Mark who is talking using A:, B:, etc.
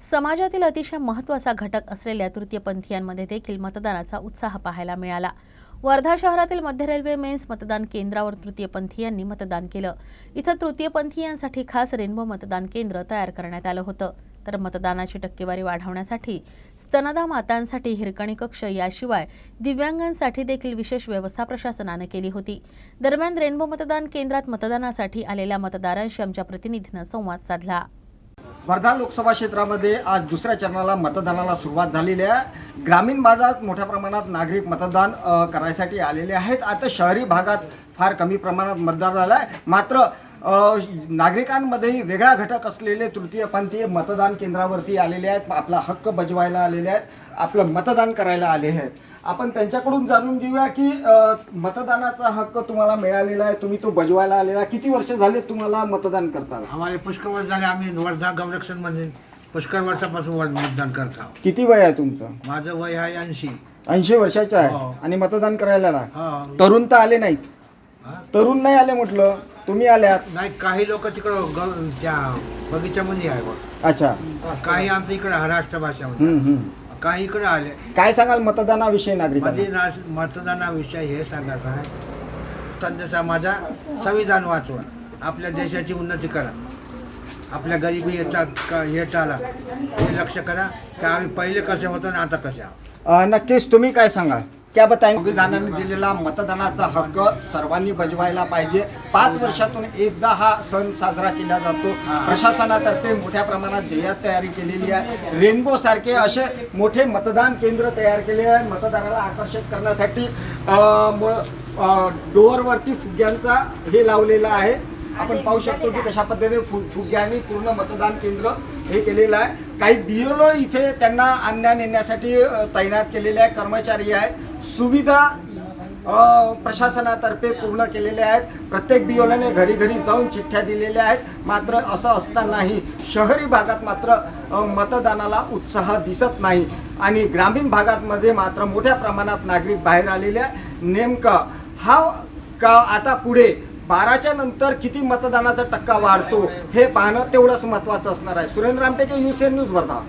A: समाजातील अतिशय महत्त्वाचा घटक असलेल्या तृतीयपंथीयांमध्ये देखील मतदानाचा उत्साह पाहायला मिळाला. वर्धा शहरातील मध्य रेल्वे मेन्स मतदान केंद्रावर तृतीयपंथीयांनी मतदान केलं. इथं तृतीयपंथीयांसाठी खास रेनबो मतदान केंद्र तयार करण्यात आलं होतं. तर मतदानाची टक्केवारी वाढवण्यासाठी स्तनदा मातांसाठी हिरकणी कक्ष याशिवाय दिव्यांगांसाठी देखील विशेष व्यवस्था प्रशासनानं केली होती. दरम्यान रेनबो मतदान केंद्रात मतदानासाठी आलेल्या मतदारांशी आमच्या प्रतिनिधीनं संवाद साधला.
B: वर्धा लोकसभा क्षेत्रामध्ये आज दुसऱ्या चरणाला मतदानाला सुरुवात झालेली आहे. ग्रामीण भागात मोठ्या प्रमाणात नागरिक मतदान करायसाठी आलेले आहेत. आता शहरी भागात फार कमी प्रमाणात मतदान झालं आहे. मात्र नागरिकांमध्येही वेगळा घटक असलेले तृतीयपंथीय मतदान केंद्रावरती आलेले आहेत. आपला हक्क बजवायला आलेले आहेत. आपलं मतदान करायला आले आहेत. आपण त्यांच्याकडून जाणून घेऊया की अ, मतदानाचा हक्क तुम्हाला मिळालेला आहे तुम्ही तो बजवायला आलेला आहे किती वर्ष झाले तुम्हाला मतदान करताना
C: आम्हाला पुष्कळ वर्ष झाले आम्ही वर्धा गवरक्षणमध्ये पुष्कळ वर्षापासून वर- मतदान करत आहोत
B: किती वय आहे तुमचं
C: माझं वय आहे ऐंशी
B: ऐंशी वर्षाचे आहे
C: हो.
B: आणि मतदान करायला आला.
C: हा.
B: तरुण तर आले नाहीत
C: हा?
B: तरुण नाही आले म्हटलं तुम्ही आल्यात
C: नाही काही लोक तिकडं त्या बगीच्यामध्ये आहे बघ.
B: अच्छा
C: काही आमच्या इकडे महाराष्ट्र भाषामध्ये
B: हम्म, हम्म.
C: काही इकडे आले.
B: काय सांगाल मतदानाविषयी नागरिकांना?
C: म्हणजे ना- मतदानाविषयी हे सांगायचं आहे. संदेशा माझा संविधान वाचवा. आपल्या देशाची उन्नती करा. आपल्या गरिबी याचा क- हे हे लक्ष करा की आम्ही पहिले कसे होतो आणि आता कसे आहोत.
B: अं, नक्कीच. तुम्ही काय सांगाल? क्या बताय संविधानाने दिलेला मतदानाचा हक्क सर्वांनी बजवायला पाहिजे. पाच वर्षातून एकदा हा सण साजरा केला जातो. प्रशासनातर्फे मोठ्या प्रमाणात जय्यात तयारी केलेली आहे. रेनबो सारखे असे मोठे मतदान केंद्र तयार केले आहे. मतदाराला आकर्षित करण्यासाठी डोअरवरती फुग्यांचा हे लावलेला आहे. आपण पाहू शकतो की कशा पद्धतीने फु फुग्यांनी पूर्ण मतदान केंद्र हे केलेलं आहे. काही बिओलो इथे त्यांना आणण्या नेण्यासाठी तैनात केलेले आहे कर्मचारी आहेत. सुविधा प्रशासनातर्फे पूर्ण केलेल्या आहेत. प्रत्येक बिओलाने घरी घरी जाऊन चिठ्ठ्या दिलेल्या आहेत. मात्र असं असतानाही शहरी भागात मात्र मतदानाला उत्साह दिसत नाही. आणि ग्रामीण भागातमध्ये मात्र मोठ्या प्रमाणात नागरिक बाहेर आलेले आहे नेमकं हा का आता पुढे बाराच्या नंतर किती मतदानाचा टक्का वाढतो हे पाहणं तेवढंच महत्त्वाचं असणार आहे. सुरेंद्र आमटेके युसेन न्यूज वर्धा